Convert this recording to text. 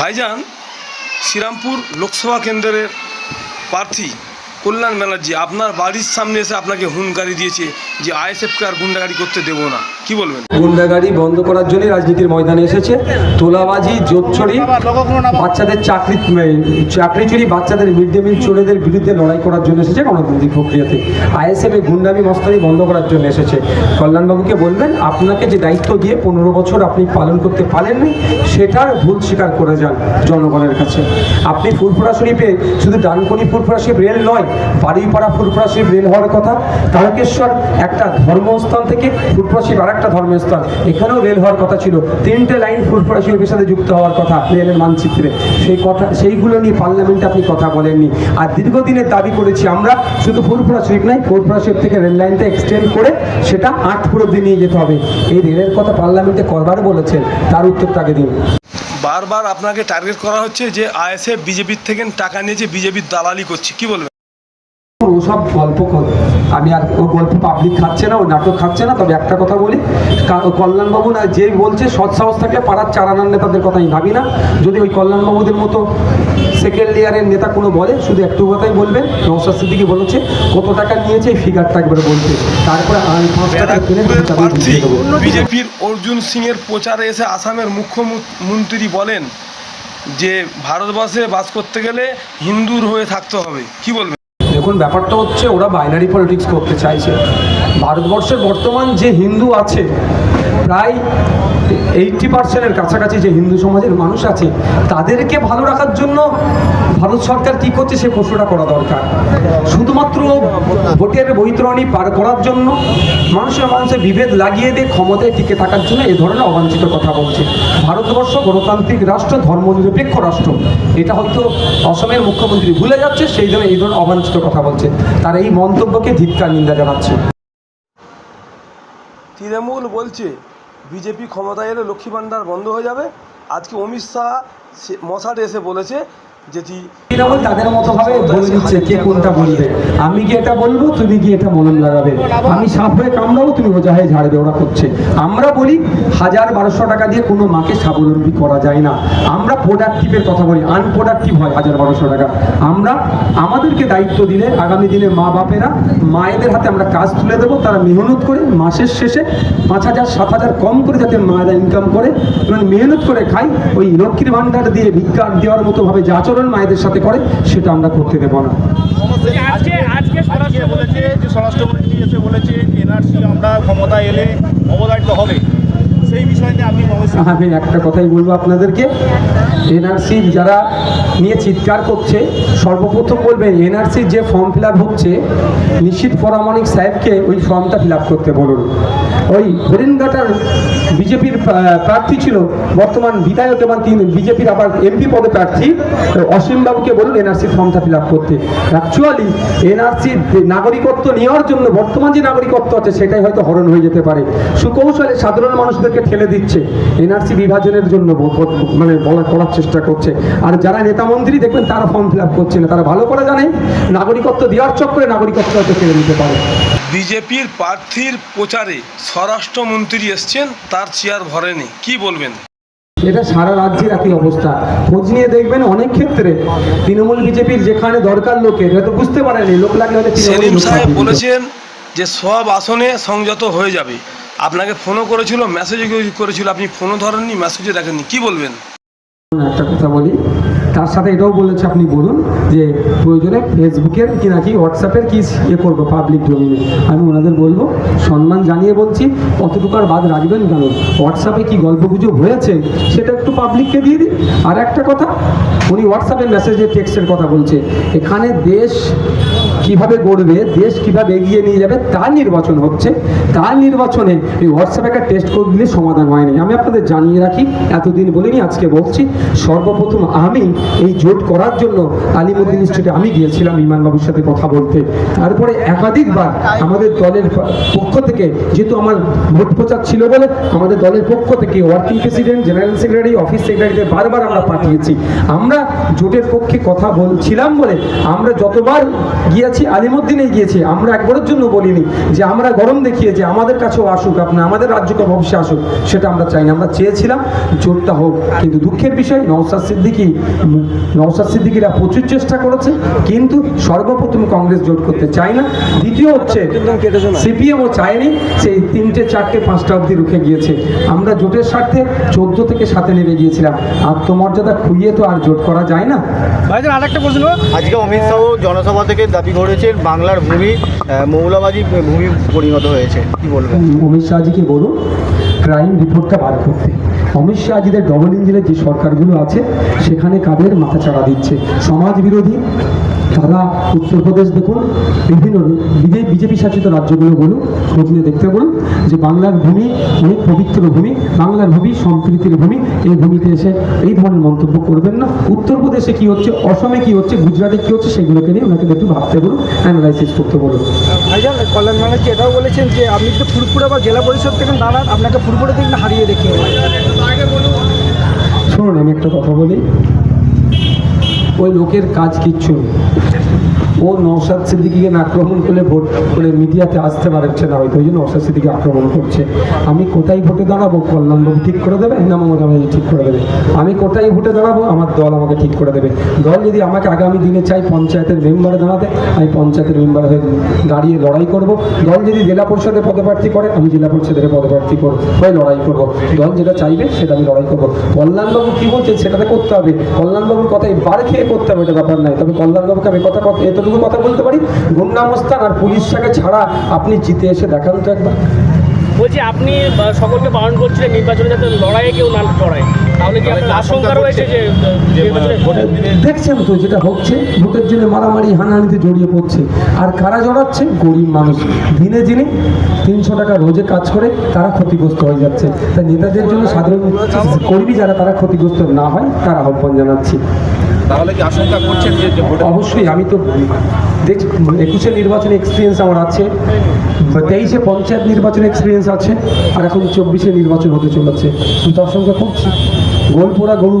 ভাইজান, শ্রীরামপুর লোকসভা কেন্দ্রের প্রার্থী কল্যাণ ব্যানার্জি, আপনার বাড়ির সামনে এসে আপনাকে হুনকারি দিয়েছে যে আইএসএফকে আর গুন্ডাগাড়ি করতে দেবো না। কি বলবেন? গুন্ডাগাড়ি বন্ধ করার জন্য রাজনীতির ময়দানে এসেছে। তোলাবাজি জোচ্ছড়ি বাচ্চাদের চাকরি চাকরি চুরি, বাচ্চাদের মিড ডে মিল, চোরেদের বিরুদ্ধে লড়াই করার জন্য এসেছে গণতান্ত্রিক প্রক্রিয়াতে। আইএসএফ গুন্ডামি, মস্তানি বন্ধ করার জন্য এসেছে। কল্যাণবাবুকে বলবেন, আপনাকে যে দায়িত্ব দিয়ে পনেরো বছর আপনি পালন করতে পারেননি, সেটার ভুল স্বীকার করে যান জনগণের কাছে। আপনি ফুরফুরা শরীফে শুধু ডানকুনি ফুরফুরা শরীফ রেল নয় বাড়িপাড়া ফুরফুরা শরীফ রেল হওয়ার কথা। তারকেশ্বর একটা ধর্মস্থান থেকে ফুরফুরা শরীফ আর একটা ধর্মস্থান। এখানেও রেল হওয়ার কথা ছিল। তিনটে লাইন ফুরফুরা শরীফের সাথে যুক্ত হওয়ার কথা রেলের মানচিত্রে। সেই কথা, সেইগুলো নিয়ে পার্লামেন্টে আপনি কথা বলেননি। আর দীর্ঘদিনের দাবি করেছি আমরা, শুধু ফুরফুরা শরীফ নয়, ফুরফুরা শরীফ থেকে রেল লাইনটা এক্সটেন্ড করে সেটা আটপুর অব্দি নিয়ে যেতে হবে। এই রেলের কথা পার্লামেন্টে করবার বলেছেন, তার উত্তর তাকে দিন। বারবার আপনাকে টার্গেট করা হচ্ছে যে আইএসএফ, বিজেপির থেকে টাকা নিয়েছে বিজেপির দালালি করছে, কি বলবেন? ওসব গল্প কর। আমি আর ও গল্প পাবলিক খাচ্ছে না ও নাটক খাচ্ছে না তবে একটা কথা বলি কল্যাণবাবু না যে বলছে সৎ সাহস থাকলে পাড়ার চারানার নেতাদের কথা আমি ভাবি না। যদি ওই কল্যাণবাবুদের মতো সেকেন্ড ইয়ারের নেতা কোনো বলে শুধু একটু কথাই বলবেন নৌসাদ সিদ্দিকি বলেছে কত টাকা নিয়েছে এই ফিগারটা একবার বলতে তারপরে আমি পাঁচ টাকা কিনে বিজেপির অর্জুন সিং এর প্রচারে এসে আসামের মুখ্যমন্ত্রী বলেন যে ভারতবর্ষে বাস করতে গেলে হিন্দুর হয়ে থাকতে হবে। কি বলবেন? দেখুন ব্যাপারটা হচ্ছে ওরা বাইনারি পলিটিক্স করতে চাইছে। ভারতবর্ষের বর্তমান যে হিন্দু আছে প্রায় এইটটি পার্সেন্টের কাছাকাছি যে হিন্দু সমাজের মানুষ আছে, তাদেরকে ভালো রাখার জন্য ভারত সরকার কী করছে সে প্রশ্নটা করা দরকার। শুধুমাত্র ভোটের বৈতরণী পার করার জন্য মানুষের মানুষের বিভেদ লাগিয়ে দিয়ে ক্ষমতায় টিকে থাকার জন্য এ ধরনের অবাঞ্ছিত কথা বলছে। ভারতবর্ষ গণতান্ত্রিক রাষ্ট্র, ধর্মনিরপেক্ষ রাষ্ট্র। এটা হয়তো অসমের মুখ্যমন্ত্রী ভুলে যাচ্ছে, সেই জন্য এই ধরনের অবাঞ্ছিত কথা বলছে। তার এই মন্তব্যকে ধিক্কার নিন্দা জানাচ্ছে। তৃণমূল বলছে, বিজেপি ক্ষমতায় এলে লক্ষ্মী ভাণ্ডার বন্ধ হয়ে যাবে। আজকে অমিত শাহ মশাটে এসে বলেছে আমরা বলি, হাজার বারোশো টাকা দিয়ে কোনো মাকে স্বাবলম্বী করা যায় না। আমরা প্রোডাক্টিভের কথা বলি আনপ্রোডাক্টিভ হয় হাজার বারোশো টাকা। আমরা আমাদেরকে দায়িত্ব দিলে, আগামী দিনে মা বাপেরা, মায়েদের হাতে আমরা কাজ তুলে দেবো, তারা মেহনত করে মাসের শেষে পাঁচ হাজার, সাত হাজার কম করে যাতে মায়েরা ইনকাম করে, এবং মেহনত করে খাই, ওই লক্ষ্মীর ভাণ্ডার দিয়ে ভিক্ষা দেওয়ার মতো ভাবে আচরণ মায়েদের সাথে করে সেটা আমরা করতে দেবো না। আজকে আজকে আজকে বলেছে যে স্বরাষ্ট্রমন্ত্রী এসে বলেছে এনআরসি আমরা ক্ষমতা এলে অবদায়িত হবে। সেই বিষয় নিয়ে আপনি আমি একটা কথাই বলব আপনাদেরকে। এনআরসি যারা নিয়ে চিৎকার করছে সর্বপ্রথম বলবেন এনআরসির যে ফর্ম ফিল আপ হচ্ছে নিশ্চিত পরামানিক সাহেবকে ওই ফর্মটা ফিল আপ করতে বলুন। ওই হরিণঘাটার বিজেপির প্রার্থী ছিল বর্তমান বিধায়ক এবং তিনি বিজেপির আবার এমপি পদে প্রার্থী। অসীমবাবুকে বলুন, এনআরসির ফর্মটা ফিল আপ করতে। অ্যাকচুয়ালি এনআরসি নাগরিকত্ব নেওয়ার জন্য বর্তমান যে নাগরিকত্ব আছে, সেটাই হয়তো হরণ হয়ে যেতে পারে। সুকৌশলে সাধারণ মানুষদেরকে ঠেলে দিচ্ছে। এনআরসি বিভাজনের জন্য মানে বলা করার চেষ্টা করছে। আর যারা নেতা মন্ত্রী, দেখবেন তারা ফর্ম ফিল আপ করছে না। তারা ভালো করে জানে, নাগরিকত্ব দেওয়ার চক্করে নাগরিকত্ব হয়তো কেড়ে নিতে পারে। বিজেপির প্রার্থীর প্রচারে স্বরাষ্ট্রমন্ত্রী এসছেন তার চেয়ার ভরেনি। কি বলবেন? এটা সারা রাজ্যের একই অবস্থা। খোঁজ নিয়ে দেখবেন অনেক ক্ষেত্রে তৃণমূল বিজেপির যেখানে দরকার লোকের হয়তো বুঝতে পারেনি লোক লাগলে হয়তো সেলিম সাহেব বলেছেন যে সব আসনে সংযত হয়ে যাবে। আপনাকে ফোনও করেছিল মেসেজও করেছিল আপনি ফোনও ধরেননি মেসেজও দেখেননি। কি বলবেন? একটা কথা বলি তার সাথে এটাও বলেছে, আপনি বলুন, যে প্রয়োজনে ফেসবুকের কি নাকি, হোয়াটসঅ্যাপের কি ইয়ে করব পাবলিক ডোমিনে আমি ওনাদের বলব, সম্মান জানিয়ে বলছি কতটুকু আর বাদ রাখবেন কেন? হোয়াটসঅ্যাপে কি গল্পগুজব হয়েছে, সেটা একটু পাবলিককে দিয়ে দিন। আর একটা কথা, উনি হোয়াটসঅ্যাপে মেসেজে টেক্সটের কথা বলছে, এখানে দেশ কীভাবে গড়বে, দেশ কীভাবে এগিয়ে নিয়ে যাবে, তার নির্বাচন হচ্ছে। তার নির্বাচনে এই হোয়াটসঅ্যাপে একটা টেস্ট করে দিলে সমাধান হয়নি। আমি আপনাদের জানিয়ে রাখি, এতদিন বলিনি, আজকে বলছি, সর্বপ্রথম আমি এই জোট করার জন্য আলিমুদ্দিন স্ট্রিটে আমি গিয়েছিলাম ইমানবাবুর সাথে কথা বলতে। তারপরে একাধিকবার আমাদের দলের পক্ষ থেকে, যেহেতু আমার ভোট প্রচার ছিল বলে, আমাদের দলের পক্ষ থেকে working president, general secretary, office সেক্রেটারিতে বারবার আমরা পাঠিয়েছি। আমরা জোটের পক্ষে কথা বলছিলাম বলে আমরা যতবার গিয়েছি আলিমুদ্দিনে গিয়েছি, আমরা একবারের জন্য বলিনি যে আমরা গরম দেখিয়েছি আমাদের কাছেও আসুক আপনার আমাদের রাজ্যকে ভবিষ্যে আসুক, সেটা আমরা চাই না আমরা চেয়েছিলাম জোটটা হোক, কিন্তু দুঃখের বিষয় নওসাদ সিদ্দিকি নওসাদ সিদ্দিকিরা প্রচুর চেষ্টা করেছে কিন্তু সর্বপ্রথম কংগ্রেস জোট করতে চায় না। দ্বিতীয় হচ্ছে সিপিএমও চায়নি সেই তিনটে চারটে পাঁচটা অবধি রুখে গিয়েছে। আমরা জোটের স্বার্থে চোদ্দ থেকে সাথে নেমে গিয়েছিলাম। আত্মমর্যাদা খুইয়ে তো আর জোট করা যায় না। ভাইজান আরেকটা প্রশ্ন। আজকে অমিত শাহ জনসভা থেকে দাবি করেছেন বাংলার ভূমি মৌলবাদী ভূমি পরিণত হয়েছে। কি বলবেন? অমিত শাহজিকে বলুন? ক্রাইম রিপোর্টটা বার করতে। অমিত শাহজিদের ডবল ইঞ্জিনের যে সরকারগুলো আছে, সেখানে কাদের মাথা চাড়া দিচ্ছে? সমাজ বিরোধী, তারা উত্তরপ্রদেশ দেখুন, বিভিন্ন বিজেপি শাসিত রাজ্যগুলো বলুন, খোঁজ নিয়ে দেখতে বলুন, যে বাংলার ভূমি, অনেক পবিত্র ভূমি, বাংলার ভূমি, সম্প্রীতির ভূমি, এই ভূমিতে এসে এই ধরনের মন্তব্য করবেন না। উত্তরপ্রদেশে কি হচ্ছে, অসমে কি হচ্ছে, গুজরাটে কি হচ্ছে, সেগুলোকে নিয়ে ওনাকে একটু ভাবতে বলুন অ্যানালাইসিস করতে বলুন। ভাইজান কল্যাণ ব্যানার্জি এটাও বলেছেন যে আপনি তো ফুরফুরা বা জেলা পরিষদ থেকে দাঁড়ান আপনাকে ফুরফুরে থেকে হারিয়ে দেখি শুনুন, আমি একটা কথা বলি ওই লোকের কাজ কিচ্ছু। ও নৌসাদ সিদ্দিকিকে আক্রমণ করলে ভোট করে মিডিয়াতে আসতে পারছে না, হয়তো ওই জন্য নৌসাদ সিদ্দিকি আক্রমণ করছে। আমি কোথায় ভোটে দাঁড়াবো? কল্যাণবাবু ঠিক করে দেবে না মমতা ঠিক করে দেবে আমি কোথায় ভোটে দাঁড়াবো? আমার দল আমাকে ঠিক করে দেবে। দল যদি আমাকে আগামী দিনে চাই পঞ্চায়েতের মেম্বারে দাঁড়াতে, আমি পঞ্চায়েতের মেম্বার হয়ে দাঁড়িয়ে লড়াই করব। দল যদি জেলা পরিষদের পদপ্রার্থী করে, আমি জেলা পরিষদের পদপ্রার্থী করব, হয়ে লড়াই করব। দল যেটা চাইবে, সেটা আমি লড়াই করব। কল্যাণবাবু কী বলছেন? সেটাতে করতে হবে। কল্যাণবাবুর কথাই বার খেয়ে করতে হবে, এটা ব্যাপার নাই। তবে কল্যাণবাবুকে আমি কথা কথা এতটুকু কথা বলতে পারি? গুন্ডামস্তান আর পুলিশটাকে ছাড়া আপনি জিতে এসে দেখান তো একবার। বলছি আপনি সকলকে বারণ করছিলেন নির্বাচনে যাতে লড়াইয়ে কেউ না জড়ায় তাহলে কি আপনার আশঙ্কা রয়েছে যে আহ, যে নির্বাচনে ভোটের দিনে দেখছেন তো যেটা হচ্ছে ভোটের জন্য মারামারি হানাহানিতে জড়িয়ে পড়ছে। আর কারা জড়াচ্ছে? গরিব মানুষ। দিনে দিনে তিনশো টাকা রোজে কাজ করে তারা ক্ষতিগ্রস্ত হয়ে যাচ্ছে। তাই নেতাদের জন্য সাধারণ কর্মী যারা তারা ক্ষতিগ্রস্ত না হয় তারা আহ্বান জানাচ্ছি। তাহলে কি আশঙ্কা করছেন যে অবশ্যই, আমি তো দেখ, একুশে নির্বাচন এক্সপিরিয়েন্স আমার আছে, তেইশে পঞ্চায়েত নির্বাচন এক্সপিরিয়েন্স আছে, আর এখন চব্বিশে নির্বাচন হতে চলেছে। কিন্তু আশঙ্কা করছি। গোলপোড়া গরু